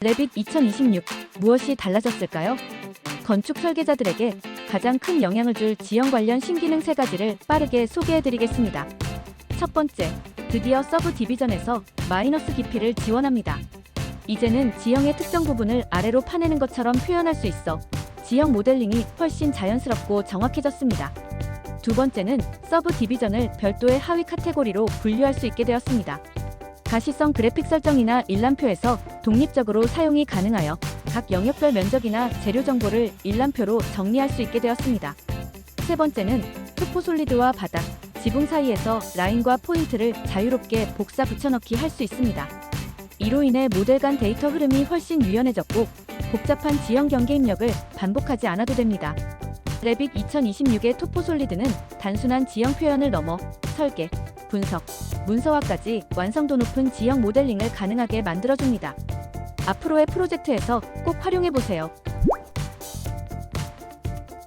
레빗 2026 무엇이 달라졌을까요? 건축 설계자들에게 가장 큰 영향을 줄 지형 관련 신기능 세 가지를 빠르게 소개해 드리겠습니다. 첫 번째, 드디어 서브 디비전에서 마이너스 깊이를 지원합니다. 이제는 지형의 특정 부분을 아래로 파내는 것처럼 표현할 수 있어 지형 모델링이 훨씬 자연스럽고 정확해졌습니다. 두 번째는 서브 디비전을 별도의 하위 카테고리로 분류할 수 있게 되었습니다. 가시성 그래픽 설정이나 일람표에서 독립적으로 사용이 가능하여 각 영역별 면적이나 재료 정보를 일람표로 정리할 수 있게 되었습니다. 세 번째는 투포 솔리드와 바닥, 지붕 사이에서 라인과 포인트를 자유롭게 복사 붙여넣기 할 수 있습니다. 이로 인해 모델 간 데이터 흐름이 훨씬 유연해졌고 복잡한 지형 경계 입력을 반복하지 않아도 됩니다. 레빗 2026의 토포 솔리드는 단순한 지형 표현을 넘어 설계, 분석, 문서화까지 완성도 높은 지형 모델링을 가능하게 만들어줍니다. 앞으로의 프로젝트에서 꼭 활용해보세요.